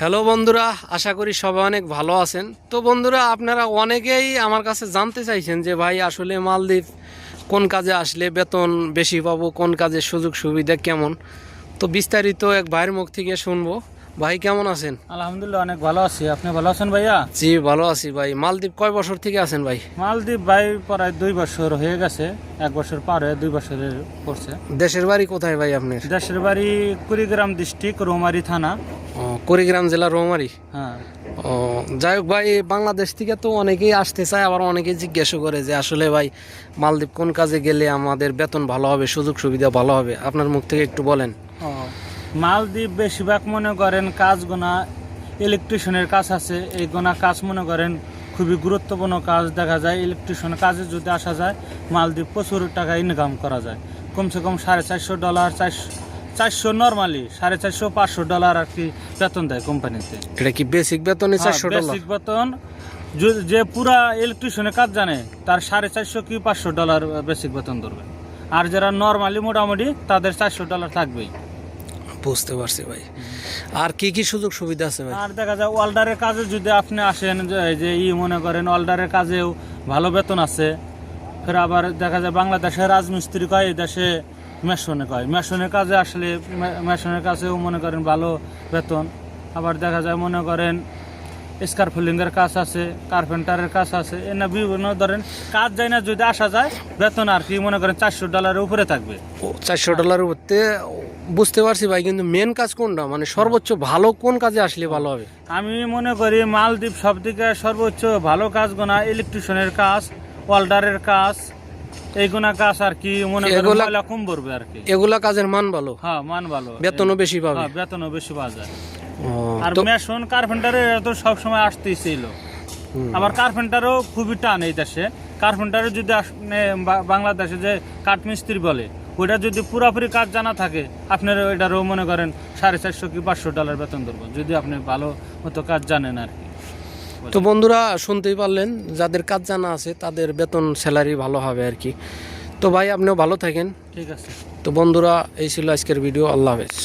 Hello বন্ধুরা আশা করি সবাই অনেক ভালো আছেন। তো বন্ধুরা আপনারা অনেকেই আমার কাছে জানতে চাইছেন যে ভাই আসলে মালদ্বীপ কোন কাজে আসলে বেতন বেশি পাবো কোন কাজের সুযোগ সুবিধা কেমন? তো বিস্তারিত এক ভাইয়ের মুখ থেকে শুনব। ভাই কেমন আছেন? আলহামদুলিল্লাহ অনেক ভালো আছি। আপনি ভালো আছেন ভাইয়া? জি ভালো আছি ভাই। মালদ্বীপ কয় বছর থেকে আছেন ভাই? মালদ্বীপ ভাই প্রায় দুই বছর হয়ে গেছে। এক বছর পার হয়ে দুই বছরের পড়ছে। দেশের বাড়ি কোথায় ভাই আপনার? দেশের বাড়ি কুড়িগ্রাম ডিস্ট্রিক্ট রৌমারি থানা। কুড়িগ্রাম জেলা রৌমারি। হ্যাঁ। ও যাই হোক ভাই বাংলাদেশ থেকে তো অনেকেই আসতে চায় আবার অনেকেই জিজ্ঞাসা করে যে আসলে ভাই মালদ্বীপ কোন কাজে গেলে আমাদের বেতন ভালো হবে সুযোগ সুবিধা ভালো হবে? আপনার মুখ থেকে একটু বলেন। মালদ্বীপ বেশিরভাগ মনে করেন কাজ গোনা ইলেকট্রিশিয়ানের কাজ আছে এই গোনা কাজ মনে করেন খুবই গুরুত্বপূর্ণ কাজ দেখা যায় ইলেকট্রিশিয়ান কাজে যদি আসা যায় মালদ্বীপ প্রচুর টাকা ইনকাম করা যায়। কমসে কম সাড়ে চারশো ডলার চারশো চারশো নর্মালি সাড়ে চারশো পাঁচশো ডলার আর কি বেতন দেয় কোম্পানিতে এটা কি বেসিক বেতনে চারশো বেসিক বেতন। যে- পুরা ইলেকট্রিশিয়ানের কাজ জানে তার সাড়ে চারশো কি পাঁচশো ডলার বেসিক বেতন ধরবে। আর যারা নর্মালি মোটামুটি তাদের চারশো ডলার থাকবেই। বুঝতে পারছি ভাই। আর কি কি সুযোগ সুবিধা আছে ভাই? আর দেখা যায় ওয়াল্ডারের কাজে যদি আপনি আসেন যে ই মনে করেন ওয়াল্ডারের কাজেও ভালো বেতন আছে। ফের আবার দেখা যায় বাংলাদেশে রাজমিস্ত্রি কয় দেশে মেশনে কয়। মেশনের কাজে আসলে মেশনের কাজেও মনে করেন ভালো বেতন। আবার দেখা যায় মনে করেন স্কারফুলিংয়ের কাজ আছে কার্পেন্টারের কাজ আছে এনে বিভিন্ন ধরেন কাজ যায় না যদি আসা যায় বেতন আর কি মনে করেন চারশো ডলারের উপরে থাকবে। চারশো ডলার উঠতে বুঝতে পারছি ভাই কিন্তু মেন কাজ কোনটা? মানে সর্বোচ্চ ভালো কোন কাজে আসলে ভালো হবে? আমি মনে করি মালদ্বীপ সব থেকে সর্বোচ্চ ভালো কাজ গোনা ইলেকট্রিশিয়ানের কাজ ওয়াল্ডারের কাজ এইগুলা কাজ আর কি মনে করি কম পড়বে আর কি। এগুলা কাজের মান ভালো? হ্যাঁ মান ভালো। বেতনও বেশি পাবে? হ্যাঁ বেতনও বেশি পাওয়া যায়। ও, আর মেশন কার্পেন্টারের তো সবসময় আসতেই ছিল আবার কার্পেন্টারও খুবই টান এই দেশে। যদি বাংলাদেশে যে কাঠমিস্ত্রি বলে ওইটা যদি পুরাপুরি কাজ জানা থাকে আপনার ওইটারও মনে করেন সাড়ে চারশো কি পাঁচশো ডলার বেতন ধরবো যদি আপনি ভালো মতো কাজ জানেন আর কি। তো বন্ধুরা শুনতেই পারলেন যাদের কাজ জানা আছে তাদের বেতন স্যালারি ভালো হবে আর কি। তো ভাই আপনিও ভালো থাকেন। ঠিক আছে। তো বন্ধুরা এই ছিল আজকের ভিডিও আল্লাহ হাফেজ।